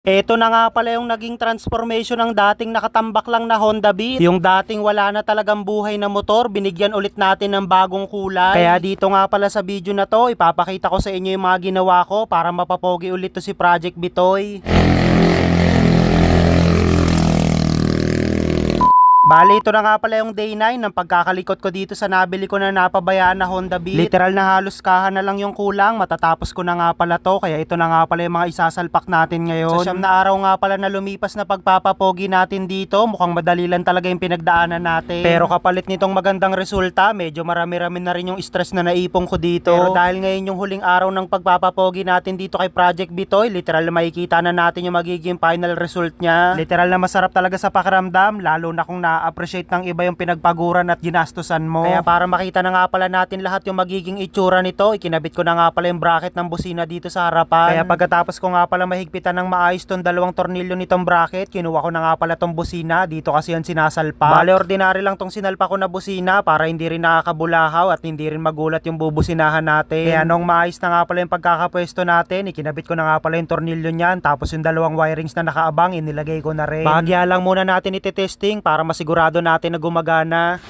Ito na nga pala yung naging transformation ng dating nakatambak lang na Honda Beat. Yung dating wala na talagang buhay na motor, binigyan ulit natin ng bagong kulay. Kaya dito nga pala sa video na to, ipapakita ko sa inyo yung mga ginawa ko para mapapogi ulit to si Project Bitoy. Bali, ito na nga pala yung day 9 ng pagkakalikot ko dito sa nabili ko na napabayaan na Honda Beat. Literal na halos kahan na lang yung kulang, matatapos ko na nga pala to, kaya ito na nga pala yung mga isasalpak natin ngayon. Sa siyam na araw nga pala na lumipas na pagpapapogi natin dito, mukhang madali lang talaga yung pinagdaanan natin. Pero kapalit nitong magandang resulta, medyo marami-rami na rin yung stress na naipong ko dito. Pero dahil ngayon yung huling araw ng pagpapapogi natin dito kay Project Bitoy, literal na makikita na natin yung magiging final result niya. Literal na masarap talaga sa pakiramdam, lalo na kung na-appreciate ng iba yung pinagpaguran at ginastusan mo. Kaya para makita na nga pala natin lahat yung magiging itsura nito, ikinabit ko na nga pala yung bracket ng busina dito sa harapan. Kaya pagkatapos ko nga pala mahigpitan ng maayos tong dalawang tornilyo nitong bracket, kinuha ko na nga pala tong busina, dito kasi yan sinasalpa. Bale, ordinary lang tong sinalpa ko na busina para hindi rin nakakabulahaw at hindi rin magulat yung bubusinahan natin. Kaya nung maayos na nga pala yung pagkakapwesto natin, ikinabit ko na nga pala yung tornilyo niyan, tapos yung dalawang wirings na nakaabang, inilagay ko na rin. Bahagya lang muna natin iti-testing para masigurado natin na gumagana.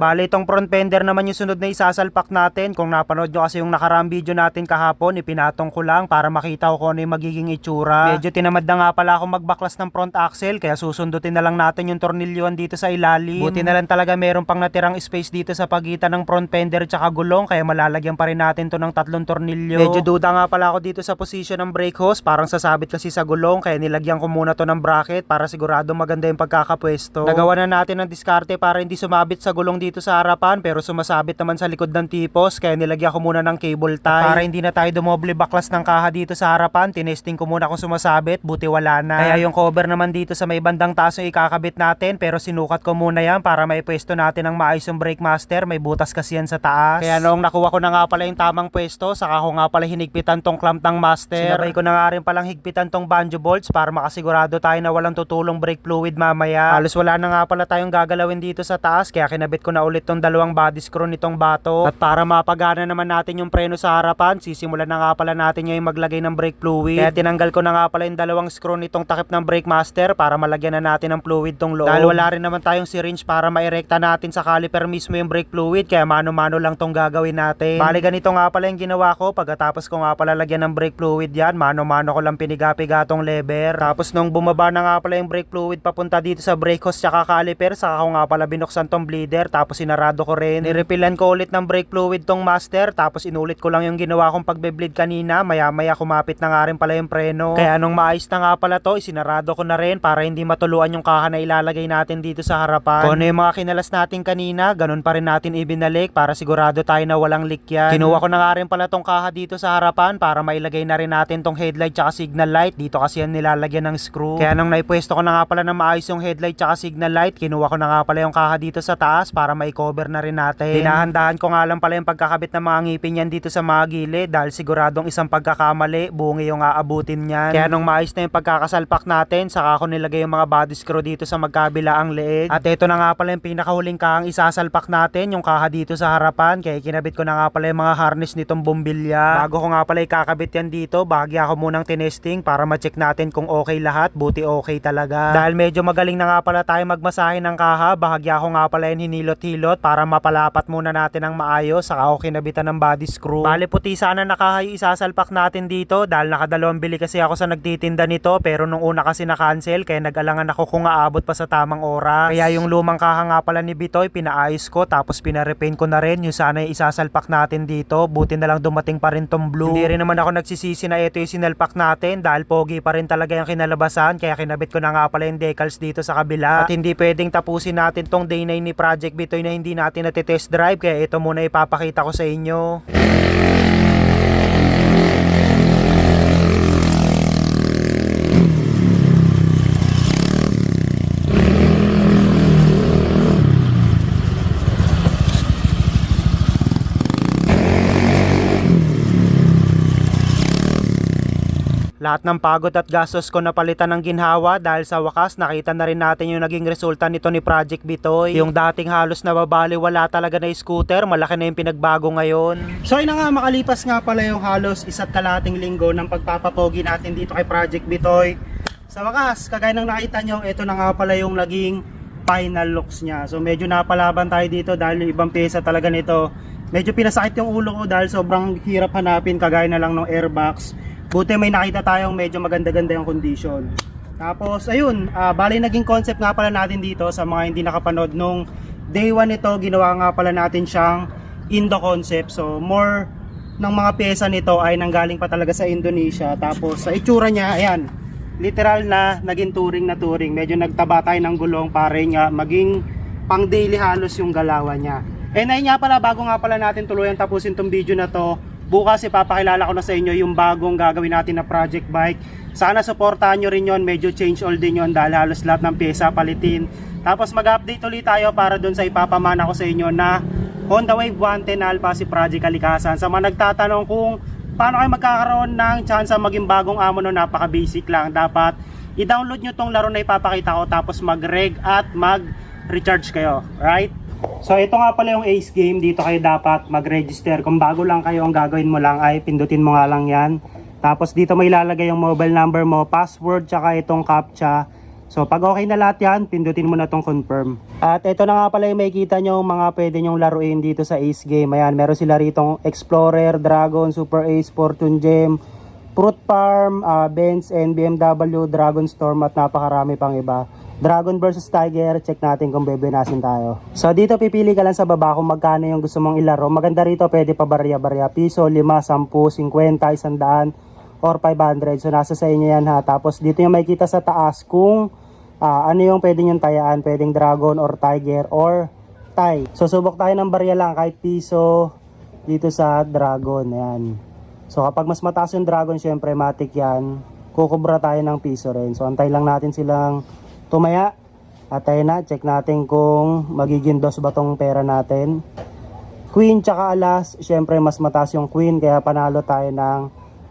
Bale, itong front fender naman yung sunod na isasalpak natin. Kung napanood nyo kasi yung nakaraang video natin kahapon, ipinatong ko lang para makita ko kung ano yung magiging itsura. Medyo tinamad na nga pala ako magbaklas ng front axle, kaya susundutin na lang natin yung tornilyoan dito sa ilalim. Buti na lang talaga meron pang natirang space dito sa pagitan ng front fender at gulong, kaya malalagyan pa rin natin to ng tatlong tornilyo. Medyo duda nga pala ako dito sa position ng brake hose, parang sasabit kasi sa gulong, kaya nilagyan ko muna to ng bracket para sigurado maganda yung pagkakapwesto. Nagawa na natin ng diskarte para hindi sumabit sa gulong dito sa harapan pero sumasabit naman sa likod ng tipos kaya nilagyan ko muna ng cable tie. Para hindi na tayo dumoble baklas ng kaha dito sa harapan tinesting ko muna kung sumasabit buti wala na. Kaya yung cover naman dito sa may bandang taso ikakabit natin pero sinukat ko muna yan para may pwesto natin ng maayos yung brake master. May butas kasi yan sa taas. Kaya noong nakuha ko na nga pala yung tamang pwesto saka ko nga pala hinigpitan tong clamp ng master. Sinabay ko na nga rin palang higpitan tong banjo bolts para makasigurado tayo na walang tutulong brake fluid mamaya. Halos wala na nga pala tayong gagalawin dito sa taas kaya kinabit ko na ulit tong dalawang body screw nitong bato. At para mapagana naman natin yung preno sa harapan, sisimulan na nga pala natin yung maglagay ng brake fluid. Kaya tinanggal ko na nga pala yung dalawang screw nitong takip ng brake master para malagyan na natin ng fluid tong loob. Dahil wala rin naman tayong syringe para mairekta natin sa caliper mismo yung brake fluid, kaya mano-mano lang tong gagawin natin. Bali ganito nga pala yung ginawa ko, pagkatapos ko nga pala lagyan ng brake fluid yan, mano-mano ko lang piniga-piga tong lever. Tapos nung bumaba na nga pala yung brake fluid papunta dito sa brake hose tsaka caliper, saka ko nga pala binuksan tong bleeder, tapos sinarado ko rin. Nirepilan ko ulit ng brake fluid tong master, tapos inulit ko lang yung ginawa kong pagbe-bleed kanina, maya-maya kumapit na nga rin pala yung preno. Kaya nung maayos na nga pala to, isinarado ko na rin para hindi matuluan yung kaha na ilalagay natin dito sa harapan. Kung ano yung mga kinalas natin kanina, ganun pa rin natin ibinalik para sigurado tayo na walang leak yan. Kinuha ko na nga rin pala tong kaha dito sa harapan para mailagay na rin natin tong headlight tsaka signal light. Dito kasi yan nilalagyan ng screw. Kaya nung naipwesto ko na nga pala na maayos yung headlight tsaka signal light, kinuha ko na nga pala yung kaha dito sa taas para mai-cover na rin natin. Dinahandahan ko nga lang pala yung pagkakabit ng mga ngipin yan dito sa mga gilid dahil siguradong isang pagkakamali, bungi yung aabutin niyan. Kaya nung maayos na yung pagkakasalpak natin, saka ako nilagay yung mga body screw dito sa magkabilaang leeg. At ito na nga pala yung pinakahuling kahang isasalpak natin, yung kaha dito sa harapan. Kaya kinabit ko na nga pala yung mga harness nitong bumbilya. Bago ko nga pala ikakabit yan dito, bahagya ako munang tinesting para ma-check natin kung okay lahat, buti okay talaga. Dahil medyo magaling na nga pala tayo magmasahe ng kaha, bahagya ko nga pala yung hinilot-hilot para mapalapat muna natin ng maayos saka ako kinabitan ng body screw. Bale puti sana nakahayo isasalpak natin dito dahil nakadalawang bili kasi ako sa nagtitinda nito pero nung una kasi na-cancel kaya nag-alangan ako kung aabot pa sa tamang oras. Kaya yung lumang kaha nga pala ni Bitoy pinaayos ko tapos pinarepaint ko na rin yung sana yung isasalpak natin dito. Buti na lang dumating pa rin tong blue. Hindi rin naman ako nagsisisi na ito yung sinalpak natin dahil pogi pa rin talaga yung kinalabasan kaya kinabit ko na nga pala yung decals dito sa kabila. At hindi pwedeng tapusin natin tong day 9 ni Project Bitoy na hindi natin natitest drive kaya ito muna ipapakita ko sa inyo. Lahat ng pagod at gastos ko napalitan ng ginhawa dahil sa wakas nakita na rin natin yung naging resulta nito ni Project Bitoy. Yung dating halos nababali wala talaga na scooter, malaki na yung pinagbago ngayon. So ayun nga, makalipas nga pala yung halos isa't kalating linggo ng pagpapapogi natin dito kay Project Bitoy. Sa wakas, kagaya ng nakita nyo, ito na nga pala yung naging final looks niya. So medyo napalaban tayo dito dahil yung ibang pyesa talaga nito. Medyo pinasakit yung ulo ko dahil sobrang hirap hanapin kagaya na lang ng airbox. Buti may nakita tayong medyo maganda-ganda yung condition. Tapos ayun, ah, bali naging concept nga pala natin dito sa mga hindi nakapanood nung day 1 nito, ginawa nga pala natin siyang Indo concept. So more ng mga pyesa nito ay nanggaling pa talaga sa Indonesia. Tapos sa itsura niya, ayan, literal na naging touring na touring. Medyo nagtaba tayo ng gulong para nga maging pang daily halos yung galawan niya. And ayun nga pala, bago nga pala natin tuluyan tapusin tong video na to, bukas ipapakilala ko na sa inyo yung bagong gagawin natin na project bike. Sana supportahan nyo rin yon medyo change all din yon dahil halos lahat ng pyesa palitin. Tapos mag-update ulit tayo para dun sa ipapamana ko sa inyo na Honda Wave 110 Alpha si Project Kalikasan. Sa mga nagtatanong kung paano kayo magkakaroon ng chance maging bagong amo no napaka-basic lang. Dapat i-download nyo tong laro na ipapakita ko tapos mag-reg at mag-recharge kayo. Right? So ito nga pala yung Ace Game. Dito kayo dapat mag-register. Kung bago lang kayo, ang gagawin mo lang ay pindutin mo nga lang yan. Tapos dito may ilalagay yung mobile number mo, password, tsaka itong captcha. So pag okay na lahat yan, pindutin mo na tong confirm. At ito na nga pala yung makikita nyo mga pwede nyong laruin dito sa Ace Game. Ayan, meron sila ritong Explorer, Dragon, Super Ace, Fortune Gem, Fruit Farm, ah, Benz, and BMW, Dragon Storm at napakarami pang iba. Dragon versus Tiger, check natin kung bebenasin tayo. So dito pipili ka lang sa baba kung magkano yung gusto mong ilaro. Maganda rito, pwede pa barya-barya. Piso, 5, 10, 50, 100, or 500. So nasa sa inyo yan ha. Tapos dito yung makikita sa taas kung ah, ano yung pwede yung tayaan. Pwedeng Dragon or Tiger or Thai. So subok tayo ng barya lang kahit piso dito sa Dragon. Ayan. So kapag mas mataas yung Dragon, syempre matik yan. Kukubra tayo ng piso rin. So antay lang natin silang tumaya. At ayun na, check natin kung magiging dos ba tong pera natin. Queen tsaka alas, syempre mas mataas yung queen kaya panalo tayo ng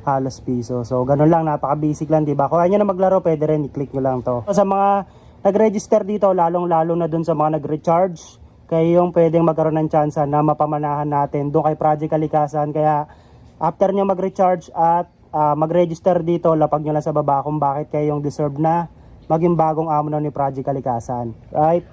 halos piso. So ganun lang, napaka-basic lang, 'di ba? Kung ayaw na maglaro, pwede rin i-click nyo lang 'to. Sa mga nag-register dito, lalong-lalo na dun sa mga nag-recharge, kayo yung pwedeng magkaroon ng chance na mapamanahan natin doon kay Project Kalikasan. Kaya after nyo mag-recharge at ah, mag-register dito, lapag nyo lang sa baba kung bakit kayo yung deserve na maging bagong amo na ni Project Kalikasan. Right?